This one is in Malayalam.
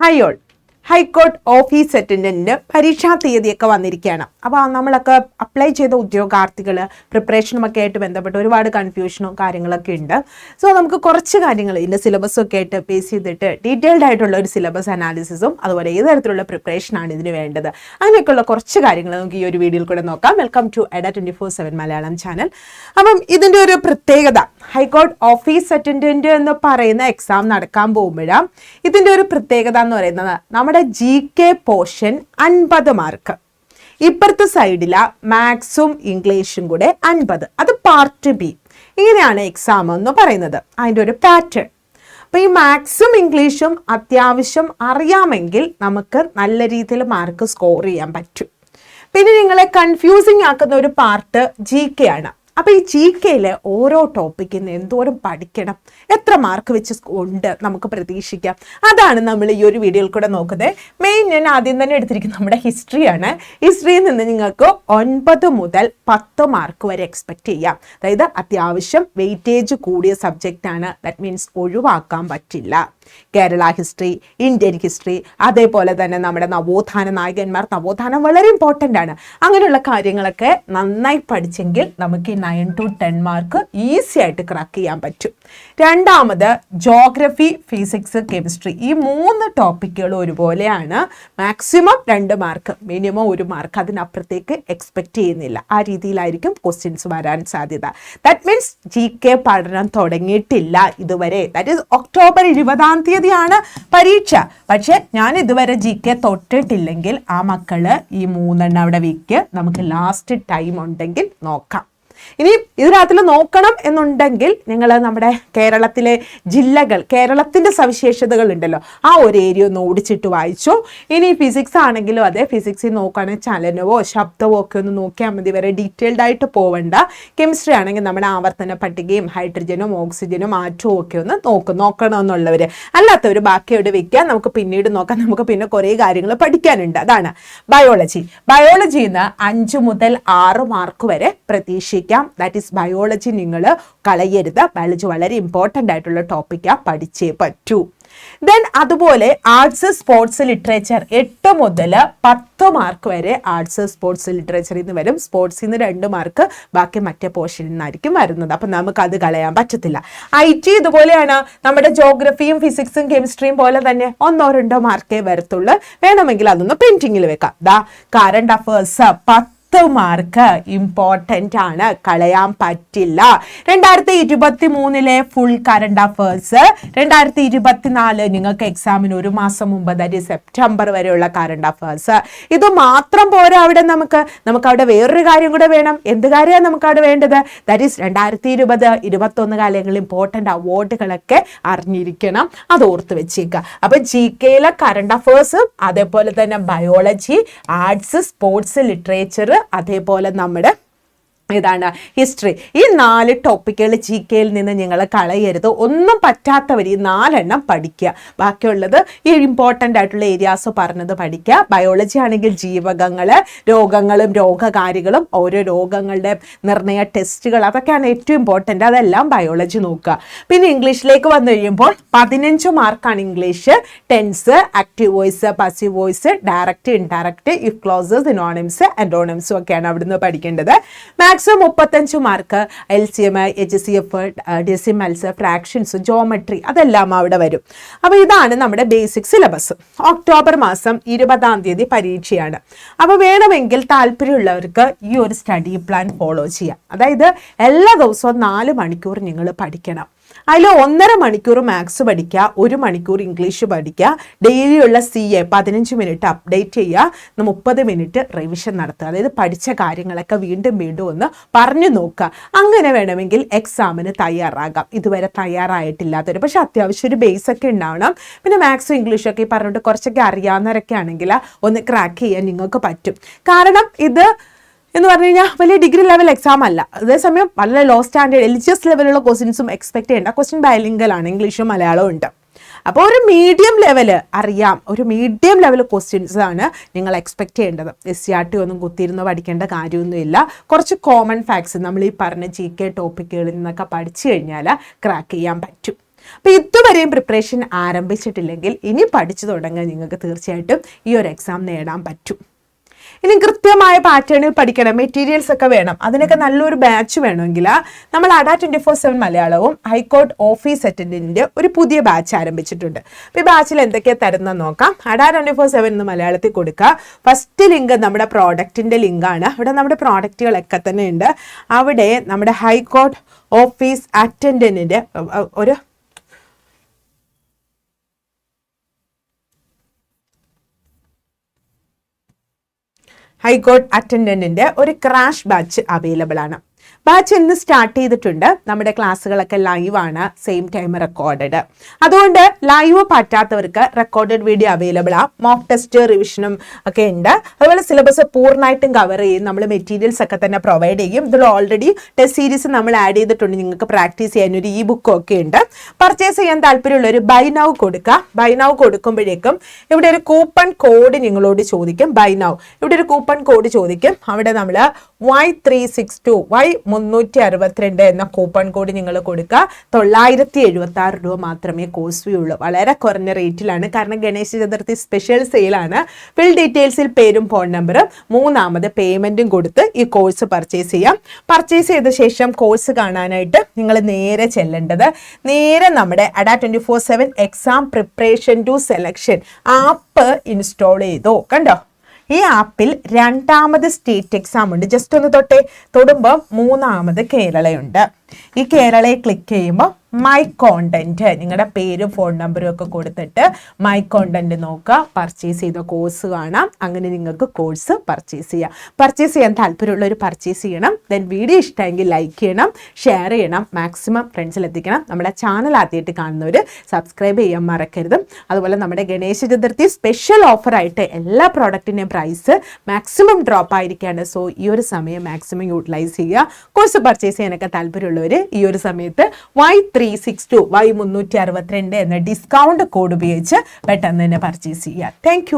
ഹൈയോൾ ഹൈക്കോർട്ട് ഓഫീസ് അറ്റൻഡന്റിന് പരീക്ഷാ തീയതിയൊക്കെ വന്നിരിക്കുകയാണ്. അപ്പോൾ നമ്മളൊക്കെ അപ്ലൈ ചെയ്ത ഉദ്യോഗാർത്ഥികൾ പ്രിപ്പറേഷനുമൊക്കെ ആയിട്ട് ബന്ധപ്പെട്ട് ഒരുപാട് കൺഫ്യൂഷനും കാര്യങ്ങളൊക്കെ ഉണ്ട്. സോ നമുക്ക് കുറച്ച് കാര്യങ്ങൾ ഇതിന്റെ സിലബസൊക്കെ ആയിട്ട് ബേസ് ചെയ്തിട്ട് ഡീറ്റെയിൽഡ് ആയിട്ടുള്ള ഒരു സിലബസ് അനാലിസിസും അതുപോലെ ഏത് തരത്തിലുള്ള പ്രിപ്പറേഷനാണ് ഇതിന് വേണ്ടത്? അങ്ങനെയൊക്കെയുള്ള കുറച്ച് കാര്യങ്ങൾ നമുക്ക് ഈ ഒരു വീഡിയോയിൽ കൂടെ നോക്കാം. Welcome to Ada twenty four seven Malayalam channel അപ്പം ഇതിന്റെ ഒരു പ്രത്യേകത ഹൈക്കോർട്ട് ഓഫീസ് അറ്റൻഡന്റ് എന്ന് പറയുന്ന എക്സാം നടക്കാൻ പോകുമ്പോഴാണ് ഇതിന്റെ ഒരു പ്രത്യേകത എന്ന് പറയുന്നത് നമ്മുടെ ജി കെ പോർഷൻ അൻപത് മാർക്ക് ഇപ്പുറത്തെ സൈഡില മാത്സും ഇംഗ്ലീഷും കൂടെ അൻപത്. അത് പാർട്ട് ബി ഇങ്ങനെയാണ് എക്സാം എന്ന് പറയുന്നത്. അതിന്റെ ഒരു പാറ്റേൺ അപ്പോൾ ഈ മാത്സും ഇംഗ്ലീഷും അത്യാവശ്യം അറിയാമെങ്കിൽ നമുക്ക് നല്ല രീതിയിൽ മാർക്ക് സ്കോർ ചെയ്യാൻ പറ്റും. പിന്നെ നിങ്ങളെ കൺഫ്യൂസിങ് ആക്കുന്ന ഒരു പാർട്ട് ജി കെ ആണ്. അപ്പോൾ ഈ ജി കെയിലെ ഓരോ ടോപ്പിക്കിന് എന്തോരം പഠിക്കണം? എത്ര മാർക്ക് വെച്ച് ഉണ്ട് നമുക്ക് പ്രതീക്ഷിക്കാം. അതാണ് നമ്മൾ ഈ ഒരു വീഡിയോയിൽ കൂടെ നോക്കുന്നത്. മെയിൻ ഞാൻ ആദ്യം തന്നെ എടുത്തിരിക്കുന്നത് നമ്മുടെ ഹിസ്റ്ററിയാണ് ഹിസ്റ്ററിയിൽ നിന്ന് നിങ്ങൾക്ക് ഒൻപത് മുതൽ പത്ത് മാർക്ക് വരെ എക്സ്പെക്ട് ചെയ്യാം. അതായത് അത്യാവശ്യം വെയിറ്റേജ് കൂടിയ സബ്ജക്റ്റാണ് ദാറ്റ് മീൻസ് ഒഴിവാക്കാൻ പറ്റില്ല. കേരള ഹിസ്റ്ററി ഇന്ത്യൻ ഹിസ്റ്ററി അതേപോലെ തന്നെ നമ്മുടെ നവോത്ഥാന നായകന്മാർ. നവോത്ഥാനം വളരെ ഇമ്പോർട്ടന്റ് ആണ്. അങ്ങനെയുള്ള കാര്യങ്ങളൊക്കെ നന്നായി പഠിച്ചെങ്കിൽ നമുക്ക് ഈ nine to ten mark easy ആയിട്ട് ക്രാക്ക് ചെയ്യാൻ പറ്റും. രണ്ടാമത് ജോഗ്രഫി ഫിസിക്സ് കെമിസ്ട്രി ഈ മൂന്ന് ടോപ്പിക്കുകൾ ഒരുപോലെയാണ് മാക്സിമം രണ്ട് മാർക്ക് മിനിമം ഒരു മാർക്ക് അതിനപ്പുറത്തേക്ക് എക്സ്പെക്ട് ചെയ്യുന്നില്ല. ആ രീതിയിലായിരിക്കും ക്വസ്റ്റ്യൻസ് വരാൻ സാധ്യത. ദാറ്റ് മീൻസ് ജി കെ പഠനം തുടങ്ങിയിട്ടില്ല ഇതുവരെ. ദാറ്റ് ഈസ് ഒക്ടോബർ ഇരുപതാം തീയതിയാണ് പരീക്ഷ. പക്ഷെ ഞാൻ ഇതുവരെ ജി കെ തൊട്ടിട്ടില്ലെങ്കിൽ ആ മക്കൾ ഈ മൂന്നെണ്ണം അവിടെ വീക്ക്. നമുക്ക് ലാസ്റ്റ് ടൈം ഉണ്ടെങ്കിൽ നോക്കാം. ഇനി ഇതിനകത്തിൽ നോക്കണം എന്നുണ്ടെങ്കിൽ നിങ്ങൾ നമ്മുടെ കേരളത്തിലെ ജില്ലകൾ കേരളത്തിന്റെ സവിശേഷതകൾ ഉണ്ടല്ലോ ആ ഒരു ഏരിയ ഒന്ന് ഓടിച്ചിട്ട് വായിച്ചു. ഇനി ഫിസിക്സ് ആണെങ്കിലും അതെ ഫിസിക്സിൽ നോക്കുകയാണെങ്കിൽ ചലനവോ ശബ്ദമോ ഒക്കെ ഒന്ന് നോക്കിയാൽ മതി വരെ ഡീറ്റെയിൽഡ് ആയിട്ട് പോവണ്ട. കെമിസ്ട്രി ആണെങ്കിൽ നമ്മുടെ ആവർത്തന പട്ടികയും ഹൈഡ്രജനും ഓക്സിജനും ആറ്റവും ഒക്കെ ഒന്ന് നോക്കും നോക്കണമെന്നുള്ളവർ അല്ലാത്തവർ ബാക്കി എവിടെ വെക്കാൻ നമുക്ക് പിന്നീട് നോക്കാം. നമുക്ക് പിന്നെ കുറേ കാര്യങ്ങൾ പഠിക്കാനുണ്ട്. അതാണ് ബയോളജി ബയോളജിയിൽ നിന്ന് അഞ്ച് മുതൽ ആറ് മാർക്ക് വരെ പ്രതീക്ഷിക്കാം. ദാറ്റ് ഈസ് ബയോളജി നിങ്ങൾ കളയരുത്. ബയോളജി വളരെ ഇമ്പോർട്ടന്റ് ആയിട്ടുള്ള ടോപ്പിക്കാണ് പഠിച്ചേ പറ്റൂ. ദെൻ അതുപോലെ ആർട്സ് സ്പോർട്സ് ലിറ്ററേച്ചർ എട്ട് മുതൽ പത്ത് മാർക്ക് വരെ ആർട്സ് സ്പോർട്സ് ലിറ്ററേച്ചറിൽ നിന്ന് വരും. സ്പോർട്സിൽ നിന്ന് രണ്ട് മാർക്ക് ബാക്കി മറ്റേ പോർഷനിൽ നിന്നായിരിക്കും വരുന്നത്. അപ്പം നമുക്ക് അത് കളയാൻ പറ്റത്തില്ല. ഐ ടി ഇതുപോലെയാണ്. നമ്മുടെ ജോഗ്രഫിയും ഫിസിക്സും കെമിസ്ട്രിയും പോലെ തന്നെ ഒന്നോ രണ്ടോ മാർക്കേ വരത്തുള്ളൂ. വേണമെങ്കിൽ അതൊന്ന് പെയിന്റിങ്ങിൽ വെക്കാം. ദാ കറണ്ട് അഫേഴ്സ് പത്ത് മാർക്ക് ഇമ്പോർട്ടന്റ് ആണ്. കളയാൻ പറ്റില്ല. രണ്ടായിരത്തി ഇരുപത്തി മൂന്നിലെ ഫുൾ കറണ്ട് അഫേഴ്സ് രണ്ടായിരത്തി ഇരുപത്തിനാല് നിങ്ങൾക്ക് എക്സാമിന് ഒരു മാസം മുമ്പ് അതായത് സെപ്റ്റംബർ വരെയുള്ള കറണ്ട് അഫേഴ്സ് ഇത് മാത്രം പോരാ അവിടെ നമുക്ക്. നമുക്ക് അവിടെ വേറൊരു കാര്യം കൂടെ വേണം. എന്ത് കാര്യമാണ് നമുക്ക് അവിടെ വേണ്ടത്? ദാറ്റ് ഈസ് രണ്ടായിരത്തി ഇരുപത് ഇരുപത്തൊന്ന് കാലങ്ങളിൽ ഇമ്പോർട്ടന്റ് അവാർഡുകളൊക്കെ അറിഞ്ഞിരിക്കണം. അത് ഓർത്ത് വെച്ചേക്കുക അപ്പോൾ ജി കെയിലെ കറണ്ട് അഫേഴ്സും അതേപോലെ തന്നെ ബയോളജി ആർട്സ് സ്പോർട്സ് ലിറ്ററേച്ചർ അതേപോലെ നമ്മുടെ ഇതാണ് ഹിസ്റ്ററി ഈ നാല് ടോപ്പിക്കുകൾ ജി കെയിൽ നിന്ന് നിങ്ങൾ കളയരുത്. ഒന്നും പറ്റാത്തവർ ഈ നാലെണ്ണം പഠിക്കുക ബാക്കിയുള്ളത് ഈ ഇമ്പോർട്ടന്റ് ആയിട്ടുള്ള ഏരിയാസ് പറഞ്ഞത് പഠിക്കുക ബയോളജി ആണെങ്കിൽ ജീവകങ്ങൾ രോഗങ്ങളും രോഗകാരികളും ഓരോ രോഗങ്ങളുടെ നിർണയ ടെസ്റ്റുകൾ അതൊക്കെയാണ് ഏറ്റവും ഇമ്പോർട്ടന്റ് അതെല്ലാം ബയോളജി നോക്കുക പിന്നെ ഇംഗ്ലീഷിലേക്ക് വന്നു കഴിയുമ്പോൾ പതിനഞ്ച് മാർക്കാണ് English. Tenses active voice passive voice direct indirect if clauses synonyms അൻഡോണിംസും ഒക്കെയാണ് അവിടുന്ന് പഠിക്കേണ്ടത്. മാത്സ് മുപ്പത്തഞ്ച് mark L C M H C F decimals fractions geometry അതെല്ലാം അവിടെ വരും. അപ്പോൾ ഇതാണ് നമ്മുടെ ബേസിക് സിലബസ്. ഒക്ടോബർ മാസം ഇരുപതാം തീയതി പരീക്ഷയാണ്. അപ്പോൾ വേണമെങ്കിൽ താല്പര്യമുള്ളവർക്ക് ഈ ഒരു സ്റ്റഡി പ്ലാൻ ഫോളോ ചെയ്യാം. അതായത് എല്ലാ ദിവസവും നാല് മണിക്കൂർ നിങ്ങൾ പഠിക്കണം. അതിൽ ഒന്നര മണിക്കൂർ മാത്സ് പഠിക്കുക ഒരു മണിക്കൂർ ഇംഗ്ലീഷ് പഠിക്കുക ഡെയിലിയുള്ള സി എ പതിനഞ്ച് മിനിറ്റ് അപ്ഡേറ്റ് ചെയ്യുക മുപ്പത് മിനിറ്റ് റിവിഷൻ നടത്തുക. അതായത് പഠിച്ച കാര്യങ്ങളൊക്കെ വീണ്ടും വീണ്ടും ഒന്ന് പറഞ്ഞു നോക്കുക. അങ്ങനെ വേണമെങ്കിൽ എക്സാമിന് തയ്യാറാകാം. ഇതുവരെ തയ്യാറായിട്ടില്ലാത്തവർ പക്ഷേ അത്യാവശ്യം ഒരു ബേസ് ഒക്കെ ഉണ്ടാവണം. പിന്നെ മാത്സും ഇംഗ്ലീഷും ഒക്കെ പറഞ്ഞിട്ട് കുറച്ചൊക്കെ അറിയാവുന്നവരൊക്കെ ആണെങ്കിൽ ഒന്ന് ക്രാക്ക് ചെയ്യാൻ നിങ്ങൾക്ക് പറ്റും. കാരണം ഇത് എന്ന് പറഞ്ഞു കഴിഞ്ഞാൽ വലിയ ഡിഗ്രി ലെവൽ എക്സാം അല്ല. അതേസമയം വളരെ ലോ സ്റ്റാൻഡേർഡ് എലിജിയസ് ലെവലുള്ള ക്വസ്റ്റ്യൻസും എക്സ്പെക്ട് ചെയ്യേണ്ട. ക്വസ്റ്റ്യൻ ബയലിംഗലാണ് ഇംഗ്ലീഷും മലയാളവും ഉണ്ട്. അപ്പോൾ ഒരു മീഡിയം ലെവൽ അറിയാം. ഒരു മീഡിയം ലെവൽ ക്വസ്റ്റ്യൻസ് ആണ് നിങ്ങൾ എക്സ്പെക്ട് ചെയ്യേണ്ടത്. എസ് സി ആർ ടി ഒന്നും കുത്തിയിരുന്ന് പഠിക്കേണ്ട കാര്യമൊന്നുമില്ല കുറച്ച് കോമൺ ഫാക്ട്സ് നമ്മൾ ഈ പറഞ്ഞ ജി കെ ടോപ്പിക്കുകളിൽ നിന്നൊക്കെ പഠിച്ചു കഴിഞ്ഞാൽ ക്രാക്ക് ചെയ്യാൻ പറ്റും. അപ്പോൾ ഇതുവരെയും പ്രിപ്പറേഷൻ ആരംഭിച്ചിട്ടില്ലെങ്കിൽ ഇനി പഠിച്ചു തുടങ്ങാൻ നിങ്ങൾക്ക് തീർച്ചയായിട്ടും ഈ ഒരു എക്സാം നേടാൻ പറ്റും. ഇനി കൃത്യമായ പാറ്റേണിൽ പഠിക്കണം. മെറ്റീരിയൽസ് ഒക്കെ വേണം. അതിനൊക്കെ നല്ലൊരു ബാച്ച് വേണമെങ്കിൽ നമ്മൾ അഡ ട്വന്റി ഫോർ സെവൻ മലയാളവും ഹൈക്കോർട്ട് ഓഫീസ് അറ്റൻഡന്റിന്റെ ഒരു പുതിയ ബാച്ച് ആരംഭിച്ചിട്ടുണ്ട്. അപ്പോൾ ഈ ബാച്ചിൽ എന്തൊക്കെയാണ് തരുന്നത് നോക്കാം. അഡാ ട്വന്റി ഫോർ സെവൻ എന്ന് മലയാളത്തിൽ കൊടുക്കുക. ഫസ്റ്റ് ലിങ്ക് നമ്മുടെ പ്രോഡക്റ്റിന്റെ ലിങ്കാണ്. അവിടെ നമ്മുടെ പ്രോഡക്റ്റുകളൊക്കെ തന്നെ ഉണ്ട് അവിടെ നമ്മുടെ ഹൈക്കോർട്ട് ഓഫീസ് അറ്റൻഡന്റിന്റെ ഒരു ഹൈക്കോർട്ട് അറ്റൻഡന്റിന്റെ ഒരു ക്രാഷ് ബാച്ച് അവൈലബിൾ ആണ് ബാച്ച് ഇന്ന് സ്റ്റാർട്ട് ചെയ്തിട്ടുണ്ട്. നമ്മുടെ ക്ലാസ്സുകളൊക്കെ ലൈവാണ് സെയിം ടൈം റെക്കോർഡഡ് അതുകൊണ്ട് ലൈവ് പറ്റാത്തവർക്ക് റെക്കോർഡഡ് വീഡിയോ അവൈലബിൾ ആ. മോക്ക് ടെസ്റ്റ് റിവിഷനും ഒക്കെ ഉണ്ട്. അതുപോലെ സിലബസ് പൂർണമായിട്ടും കവർ ചെയ്യും. നമ്മൾ മെറ്റീരിയൽസ് ഒക്കെ തന്നെ പ്രൊവൈഡ് ചെയ്യും. ഇതിൽ ഓൾറെഡി ടെസ്റ്റ് സീരീസ് നമ്മൾ ആഡ് ചെയ്തിട്ടുണ്ട്. നിങ്ങൾക്ക് പ്രാക്ടീസ് ചെയ്യാൻ ഒരു ഇ ബുക്കും ഒക്കെ ഉണ്ട്. പർച്ചേസ് ചെയ്യാൻ താല്പര്യമുള്ള ഒരു ബൈ നൗ കൊടുക്കുക. ബൈ നൗ കൊടുക്കുമ്പോഴേക്കും ഇവിടെ ഒരു കൂപ്പൺ കോഡ് നിങ്ങളോട് ചോദിക്കും. ബൈ നൗ ഇവിടെ ഒരു കൂപ്പൺ കോഡ് ചോദിക്കും. അവിടെ നമ്മൾ Y three six two Y മുന്നൂറ്റി അറുപത്തിരണ്ട് എന്ന കൂപ്പൺ കോഡ് നിങ്ങൾ കൊടുക്കുക. തൊള്ളായിരത്തി എഴുപത്തി ആറ് രൂപ മാത്രമേ കോസ്റ്റ് ഫീ ഉള്ളൂ. വളരെ കുറഞ്ഞ റേറ്റിലാണ് കാരണം ഗണേശ ചതുർത്ഥി സ്പെഷ്യൽ സെയിലാണ് ഫിൽ ഡീറ്റെയിൽസിൽ പേരും ഫോൺ നമ്പറും മൂന്നാമത് പേയ്മെന്റും കൊടുത്ത് ഈ കോഴ്സ് പർച്ചേസ് ചെയ്യാം. പർച്ചേസ് ചെയ്ത ശേഷം കോഴ്സ് കാണാനായിട്ട് നിങ്ങൾ നേരെ ചെല്ലേണ്ടത്. നേരെ നമ്മുടെ Ada twenty four seven exam preparation to selection app install ചെയ്തോ. കണ്ടോ? ഈ ആപ്പിൽ രണ്ടാമത് സ്റ്റേറ്റ് എക്സാം ഉണ്ട്. ജസ്റ്റ് ഒന്ന് തൊട്ടേ തൊടുമ്പോൾ മൂന്നാമത് കേരളയുണ്ട്. ഈ കേരളയെ ക്ലിക്ക് ചെയ്യുമ്പോൾ മൈ കോണ്ടന്റ് നിങ്ങളുടെ പേര് ഫോൺ നമ്പറും ഒക്കെ കൊടുത്തിട്ട് മൈ കോണ്ടന്റ് നോക്കുക. പർച്ചേസ് ചെയ്ത കോഴ്സ് കാണാം. അങ്ങനെ നിങ്ങൾക്ക് കോഴ്സ് പർച്ചേസ് ചെയ്യാം. പർച്ചേസ് ചെയ്യാൻ താല്പര്യമുള്ളവർ പർച്ചേസ് ചെയ്യണം. ദെൻ വീഡിയോ ഇഷ്ടമെങ്കിൽ ലൈക്ക് ചെയ്യണം. ഷെയർ ചെയ്യണം. മാക്സിമം ഫ്രണ്ട്സിൽ എത്തിക്കണം. നമ്മുടെ ചാനൽ ആദ്യമായിട്ട് കാണുന്നവർ സബ്സ്ക്രൈബ് ചെയ്യാൻ മറക്കരുത്. അതുപോലെ നമ്മുടെ ഗണേശ ചതുർത്ഥി സ്പെഷ്യൽ ഓഫറായിട്ട് എല്ലാ പ്രോഡക്റ്റിന്റെയും പ്രൈസ് മാക്സിമം ഡ്രോപ്പ് ആയിരിക്കുകയാണ് സോ ഈ ഒരു സമയം മാക്സിമം യൂട്ടിലൈസ് ചെയ്യുക. കോഴ്സ് പർച്ചേസ് ചെയ്യാനൊക്കെ താല്പര്യമുള്ളവർ ഈ ഒരു സമയത്ത് Y three six two Y മുന്നൂറ്റി അറുപത്തിരണ്ട് എന്ന ഡിസ്കൗണ്ട് കോഡ് ഉപയോഗിച്ച് പെട്ടെന്ന് തന്നെ പർച്ചേസ് ചെയ്യുക താങ്ക്